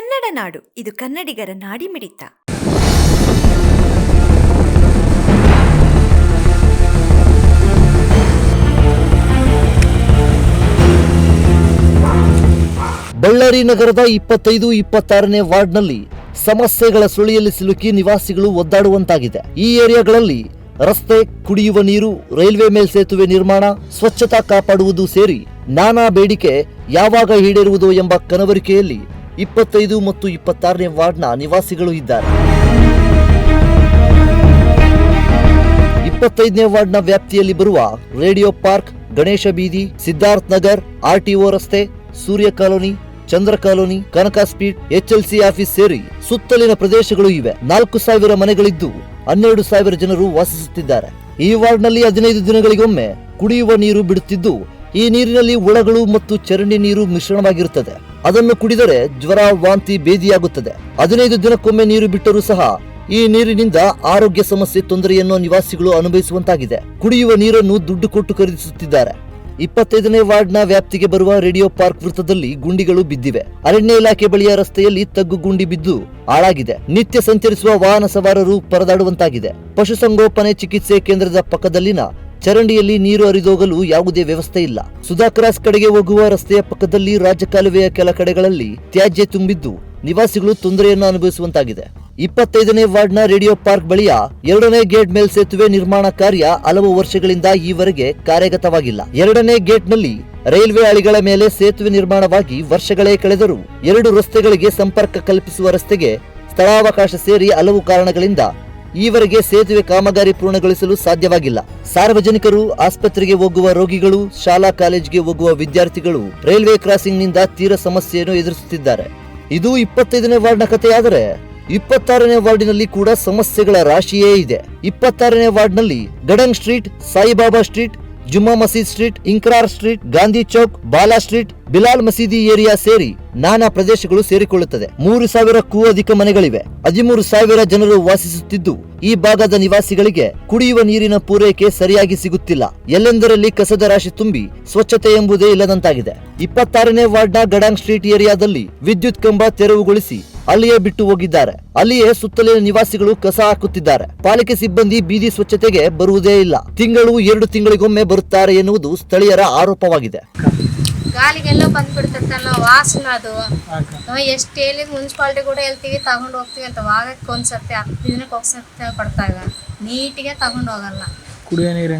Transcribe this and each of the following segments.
ಕನ್ನಡ ನಾಡು. ಇದು ಕನ್ನಡಿಗರ ನಾಡಿಮಿಡಿತ ಬಳ್ಳಾರಿ ನಗರದ ಇಪ್ಪತ್ತೈದು, ಇಪ್ಪತ್ತಾರನೇ ವಾರ್ಡ್ನಲ್ಲಿ ಸಮಸ್ಯೆಗಳ ಸುಳಿಯಲ್ಲಿ ಸಿಲುಕಿ ನಿವಾಸಿಗಳು ಒದ್ದಾಡುವಂತಾಗಿದೆ. ಈ ಏರಿಯಾಗಳಲ್ಲಿ ರಸ್ತೆ, ಕುಡಿಯುವ ನೀರು, ರೈಲ್ವೆ ಮೇಲ್ಸೇತುವೆ ನಿರ್ಮಾಣ, ಸ್ವಚ್ಛತಾ ಕಾಪಾಡುವುದು ಸೇರಿ ನಾನಾ ಬೇಡಿಕೆ ಯಾವಾಗ ಈಡೇರುವುದು ಎಂಬ ಕನವರಿಕೆಯಲ್ಲಿ ಇಪ್ಪತ್ತೈದು ಮತ್ತು ಇಪ್ಪತ್ತಾರನೇ ವಾರ್ಡ್ನ ನಿವಾಸಿಗಳು ಇದ್ದಾರೆ. ಇಪ್ಪತ್ತೈದನೇ ವಾರ್ಡ್ನ ವ್ಯಾಪ್ತಿಯಲ್ಲಿ ಬರುವ ರೇಡಿಯೋ ಪಾರ್ಕ್, ಗಣೇಶ ಬೀದಿ, ಸಿದ್ಧಾರ್ಥ್ ನಗರ್ ಆರ್ಟಿಒ ರಸ್ತೆ, Surya colony, Chandra colony Kanaka speed HLC office ಸೇರಿ ಸುತ್ತಲಿನ ಪ್ರದೇಶಗಳು ಇವೆ. ನಾಲ್ಕು ಸಾವಿರ ಮನೆಗಳಿದ್ದು ಹನ್ನೆರಡು ಸಾವಿರ ಜನರು ವಾಸಿಸುತ್ತಿದ್ದಾರೆ. ಈ ವಾರ್ಡ್ನಲ್ಲಿ ಹದಿನೈದು ದಿನಗಳಿಗೊಮ್ಮೆ ಕುಡಿಯುವ ನೀರು ಬಿಡುತ್ತಿದ್ದು ಈ ನೀರಿನಲ್ಲಿ ಹುಳಗಳು ಮತ್ತು ಚರಂಡಿ ನೀರು ಮಿಶ್ರಣವಾಗಿರುತ್ತದೆ. ಅದನ್ನು ಕುಡಿದರೆ ಜ್ವರ, ವಾಂತಿ ಬೇದಿಯಾಗುತ್ತದೆ ಹದಿನೈದು ದಿನಕ್ಕೊಮ್ಮೆ ನೀರು ಬಿಟ್ಟರೂ ಸಹ ಈ ನೀರಿನಿಂದ ಆರೋಗ್ಯ ಸಮಸ್ಯೆ, ತೊಂದರೆಯನ್ನು ನಿವಾಸಿಗಳು ಅನುಭವಿಸುವಂತಾಗಿದೆ. ಕುಡಿಯುವ ನೀರನ್ನು ದುಡ್ಡು ಕೊಟ್ಟು ಖರೀದಿಸುತ್ತಿದ್ದಾರೆ. ಇಪ್ಪತ್ತೈದನೇ ವಾರ್ಡ್ನ ವ್ಯಾಪ್ತಿಗೆ ಬರುವ ರೇಡಿಯೋ ಪಾರ್ಕ್ ವೃತ್ತದಲ್ಲಿ ಗುಂಡಿಗಳು ಬಿದ್ದಿವೆ. ಅರಣ್ಯ ಇಲಾಖೆ ಬಳಿಯ ರಸ್ತೆಯಲ್ಲಿ ತಗ್ಗು ಗುಂಡಿ ಬಿದ್ದು ಹಾಳಾಗಿದೆ. ನಿತ್ಯ ಸಂಚರಿಸುವ ವಾಹನ ಸವಾರರು ಪರದಾಡುವಂತಾಗಿದೆ. ಪಶುಸಂಗೋಪನೆ ಚಿಕಿತ್ಸೆ ಕೇಂದ್ರದ ಪಕ್ಕದಲ್ಲಿನ ಚರಂಡಿಯಲ್ಲಿ ನೀರು ಹರಿದೋಗಲು ಯಾವುದೇ ವ್ಯವಸ್ಥೆ ಇಲ್ಲ. ಸುಧಾಕ್ರಾಸ್ ಕಡೆಗೆ ಹೋಗುವ ರಸ್ತೆಯ ಪಕ್ಕದಲ್ಲಿ ರಾಜ್ಯ ಕಾಲುವೆಯ ಕೆಲ ಕಡೆಗಳಲ್ಲಿ ತ್ಯಾಜ್ಯ ತುಂಬಿದ್ದು ನಿವಾಸಿಗಳು ತೊಂದರೆಯನ್ನು ಅನುಭವಿಸುವಂತಾಗಿದೆ. ಇಪ್ಪತ್ತೈದನೇ ವಾರ್ಡ್ನ ರೇಡಿಯೋ ಪಾರ್ಕ್ ಬಳಿಯ ಎರಡನೇ ಗೇಟ್ ಮೇಲ್ಸೇತುವೆ ನಿರ್ಮಾಣ ಕಾರ್ಯ ಹಲವು ವರ್ಷಗಳಿಂದ ಈವರೆಗೆ ಕಾರ್ಯಗತವಾಗಿಲ್ಲ. ಎರಡನೇ ಗೇಟ್ನಲ್ಲಿ ರೈಲ್ವೆ ಹಳಿಗಳ ಮೇಲೆ ಸೇತುವೆ ನಿರ್ಮಾಣವಾಗಿ ವರ್ಷಗಳೇ ಕಳೆದರೂ ಎರಡು ರಸ್ತೆಗಳಿಗೆ ಸಂಪರ್ಕ ಕಲ್ಪಿಸುವ ರಸ್ತೆಗೆ ಸ್ಥಳಾವಕಾಶ ಸೇರಿ ಹಲವು ಕಾರಣಗಳಿಂದ ಈವರೆಗೆ ಸೇತುವೆ ಕಾಮಗಾರಿ ಪೂರ್ಣಗೊಳಿಸಲು ಸಾಧ್ಯವಾಗಿಲ್ಲ. ಸಾರ್ವಜನಿಕರು, ಆಸ್ಪತ್ರೆಗೆ ಹೋಗುವ ರೋಗಿಗಳು, ಶಾಲಾ ಕಾಲೇಜಿಗೆ ಹೋಗುವ ವಿದ್ಯಾರ್ಥಿಗಳು ರೈಲ್ವೆ ಕ್ರಾಸಿಂಗ್ನಿಂದ ತೀರ ಸಮಸ್ಯೆಯನ್ನು ಎದುರಿಸುತ್ತಿದ್ದಾರೆ. ಇದು ಇಪ್ಪತ್ತೈದನೇ ವಾರ್ಡ್ನ ಕಥೆಯಾದರೆ, ಇಪ್ಪತ್ತಾರನೇ ವಾರ್ಡಿನಲ್ಲಿ ಕೂಡ ಸಮಸ್ಯೆಗಳ ರಾಶಿಯೇ ಇದೆ. ಇಪ್ಪತ್ತಾರನೇ ವಾರ್ಡ್ನಲ್ಲಿ Gadang street, Saibaba street Jumma Masjid street Inkrar street, Gandhi Chowk, Bala street, Bilal Masjid area ಸೇರಿ ನಾನಾ ಪ್ರದೇಶಗಳು ಸೇರಿಕೊಳ್ಳುತ್ತದೆ. ಮೂರು ಸಾವಿರಕ್ಕೂ ಅಧಿಕ ಮನೆಗಳಿವೆ. ಹದಿಮೂರು ಸಾವಿರ ಜನರು ವಾಸಿಸುತ್ತಿದ್ದು, ಈ ಭಾಗದ ನಿವಾಸಿಗಳಿಗೆ ಕುಡಿಯುವ ನೀರಿನ ಪೂರೈಕೆ ಸರಿಯಾಗಿ ಸಿಗುತ್ತಿಲ್ಲ. ಎಲ್ಲೆಂದರಲ್ಲಿ ಕಸದ ರಾಶಿ ತುಂಬಿ ಸ್ವಚ್ಛತೆ ಎಂಬುದೇ ಇಲ್ಲದಂತಾಗಿದೆ. ಇಪ್ಪತ್ತಾರನೇ ವಾರ್ಡ್ನ ಗಡಾಂಗ್ ಸ್ಟ್ರೀಟ್ ಏರಿಯಾದಲ್ಲಿ ವಿದ್ಯುತ್ ಕಂಬ ತೆರವುಗೊಳಿಸಿ ಅಲ್ಲಿಯೇ ಬಿಟ್ಟು ಹೋಗಿದ್ದಾರೆ. ಅಲ್ಲಿಯೇ ಸುತ್ತಲಿನ ನಿವಾಸಿಗಳು ಕಸ ಹಾಕುತ್ತಿದ್ದಾರೆ. ಪಾಲಿಕೆ ಸಿಬ್ಬಂದಿ ಬೀದಿ ಸ್ವಚ್ಛತೆಗೆ ಬರುವುದೇ ಇಲ್ಲ. ತಿಂಗಳು ಎರಡು ತಿಂಗಳಿಗೊಮ್ಮೆ ಬರುತ್ತಾರೆ ಎನ್ನುವುದು ಸ್ಥಳೀಯರ ಆರೋಪವಾಗಿದೆ. ಗಾಲಿಗೆಲ್ಲ ಬಂದ್ಬಿಡ್ತೈತಲ್ಲ ವಾಸನ ಅದು. ನಾವು ಎಷ್ಟು ಹೇಳಿ ಮುನ್ಸಿಪಾಲ್ಟಿ ಕೂಡ ಹೇಳ್ತೀವಿ ತಗೊಂಡು ಹೋಗ್ತೀವಿ ಅಂತ ವಾರಕ್ಕೆ ಒಂದ್ಸತಿ ಹತ್ತು ದಿನಕ್ಕೆ ಹೋಗ್ಸತ್ತೆ ಕೊಡ್ತಾಗ ನೀಟಿಗೆ ತಗೊಂಡು ಹೋಗಲ್ಲ. ಕುಡಿಯೋ ನೀರು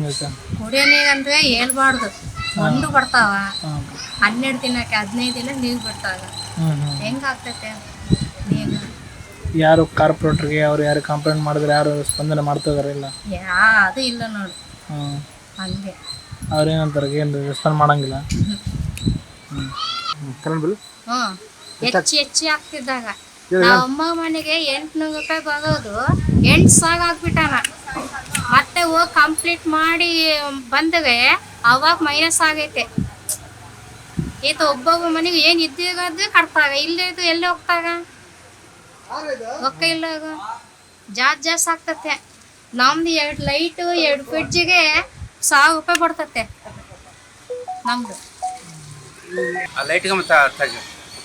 ಕುಡಿಯೋ ನೀರಂದ್ರೆ ಹೇಳ್ಬಾರ್ದು. ಒಂದು ಬರ್ತಾವ. ಹನ್ನೆರಡು ದಿನಕ್ಕೆ ಹದಿನೈದು ದಿನ ನೀರು ಬಿಡ್ತಾವ ಹ್ಞೂ ಯಾರು ಕಾರ್ಪೊರೇಟರ್ಗೆ ಅವ್ರು ಯಾರು ಕಂಪ್ಲೇಂಟ್ ಮಾಡಿದ್ರೆ ಯಾರು ಸ್ಪಂದನೆ ಮಾಡ್ತಾ ಇದಾರೆ ಇಲ್ಲ? ಅದು ಇಲ್ಲ ನೋಡಿ. ಹ್ಮ್. ಹಂಗೆ. ಅವ್ರೇನಂತಾರೆ ಏನು ರೆಸ್ಪಾಂಡ್ ಮಾಡಂಗಿಲ್ಲ? Current bill? ಹ್ಞೂ. ಹೆಚ್ಚು ಹೆಚ್ಚು ಆಗ್ತಿದ್ದಾಗ. ನಮ್ಮ ಅಮ್ಮ ಮನೆಗೆ ಎಂಟ್ನೂರು ರೂಪಾಯಿ ಬರೋದು ಎಂಟು ಸಾವಿರ ಆಗ್ಬಿಟ್ಟಾನ. ಮತ್ತೆ ಹೋಗಿ ಕಂಪ್ಲೀಟ್ ಮಾಡಿ ಬಂದರೆ ಅವಾಗ ಮೈನಸ್ ಆಗೈತೆ. ಈತ ಒಬ್ಬೊಬ್ಬ ಮನೆಗೆ ಏನು ಇದ್ದಿರೋದು ಕಟ್ತಾಗ ಇದ್ದು ಎಲ್ಲಿ ಹೋಗ್ತಾಗ? ರೊಕ್ಕ ಇಲ್ಲ ಜಾಸ್ತಿ ಜಾಸ್ತಿ ಆಗ್ತತೆ. ನಮ್ದು ಎರಡು ಲೈಟು ಎರಡು ಫ್ರಿಡ್ಜಿಗೆ ಸಾವಿರ ರೂಪಾಯಿ ಬರ್ತತೆ. ನಮ್ದು. ಆ ಲೈಟ್ಗೆ ಮತ್ತೆ ತೆಗೆ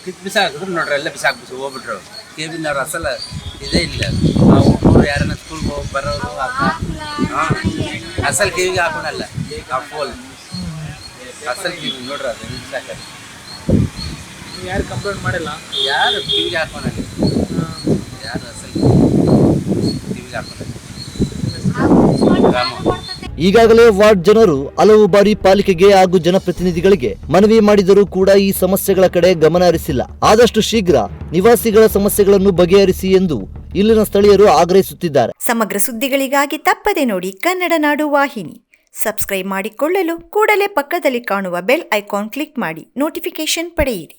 ಕಿತ್ತು ಬಿಸಾಕಿದ್ರು ನೋಡ್ರಿ ಎಲ್ಲ ಬಿಸಾಕ್ಬಿಟ್ಟು ಹೋಗ್ಬಿಟ್ರು. ಕೇಬಿನವ್ರು ಅಸಲ ಇದೇ ಇಲ್ಲ. ಆ ಹುಡುಗರು ಯಾರನ್ನ ಸ್ಕೂಲ್ಗೆ ಹೋಗಿ ಬರೋರು ಅಸಲ್ ಕಿವಿಗೆ ಹಾಕೋಣಲ್ಲ ಆ ಫೋಲ್ ಅಸಲ್ ಕಿವಿ ನೋಡ್ರಿ ಅದು ಬಿಸಾಕ ಯಾರು ಕಂಪ್ಲೇಂಟ್ ಮಾಡಿಲ್ಲ? ಯಾರು ಕಿವಿಗೆ ಹಾಕೋಣಲ್ಲ ಈಗಾಗಲೇ ವಾರ್ಡ್ ಜನರು ಹಲವು ಬಾರಿ ಪಾಲಿಕೆಗೆ ಹಾಗೂ ಜನಪ್ರತಿನಿಧಿಗಳಿಗೆ ಮನವಿ ಮಾಡಿದರೂ ಕೂಡ ಈ ಸಮಸ್ಯೆಗಳ ಕಡೆ ಗಮನ ಹರಿಸಿಲ್ಲ. ಆದಷ್ಟು ಶೀಘ್ರ ನಿವಾಸಿಗಳ ಸಮಸ್ಯೆಗಳನ್ನು ಬಗೆಹರಿಸಿ ಎಂದು ಇಲ್ಲಿನ ಸ್ಥಳೀಯರು ಆಗ್ರಹಿಸುತ್ತಿದ್ದಾರೆ. ಸಮಗ್ರ ಸುದ್ದಿಗಳಿಗಾಗಿ ತಪ್ಪದೆ ನೋಡಿ ಕನ್ನಡ ನಾಡು ವಾಹಿನಿ. ಸಬ್ಸ್ಕ್ರೈಬ್ ಮಾಡಿಕೊಳ್ಳಲು ಕೂಡಲೇ ಪಕ್ಕದಲ್ಲಿ ಕಾಣುವ ಬೆಲ್ ಐಕಾನ್ ಕ್ಲಿಕ್ ಮಾಡಿ ನೋಟಿಫಿಕೇಶನ್ ಪಡೆಯಿರಿ.